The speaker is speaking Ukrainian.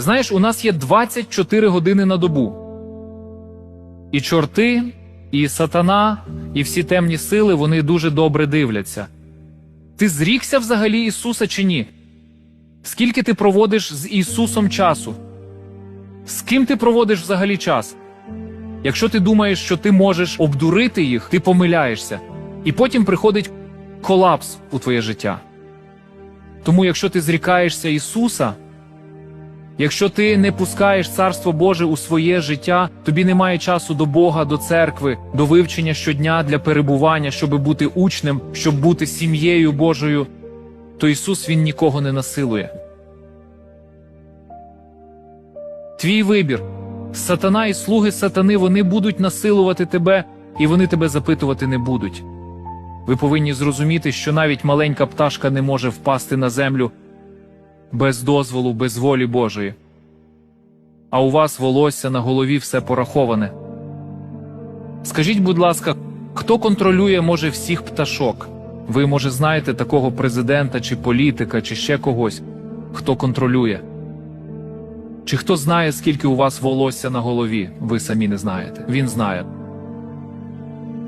Знаєш, у нас є 24 години на добу. І чорти, і сатана, і всі темні сили вони дуже добре дивляться. Ти зрікся взагалі Ісуса чи ні? Скільки ти проводиш з Ісусом часу? З ким ти проводиш взагалі час? Якщо ти думаєш, що ти можеш обдурити їх, ти помиляєшся. І потім приходить колапс у твоє життя. Тому, якщо ти зрікаєшся Ісуса, якщо ти не пускаєш Царство Боже у своє життя, тобі немає часу до Бога, до церкви, до вивчення щодня для перебування, щоб бути учнем, щоб бути сім'єю Божою, то Ісус Він нікого не насилує. Твій вибір. Сатана і слуги сатани вони будуть насилувати тебе, і вони тебе запитувати не будуть. Ви повинні зрозуміти, що навіть маленька пташка не може впасти на землю без дозволу, без волі Божої. А у вас волосся на голові все пораховане. Скажіть, будь ласка, хто контролює може всіх пташок? Ви, може, знаєте такого президента чи політика, чи ще когось, хто контролює? Чи хто знає, скільки у вас волосся на голові? Ви самі не знаєте. Він знає.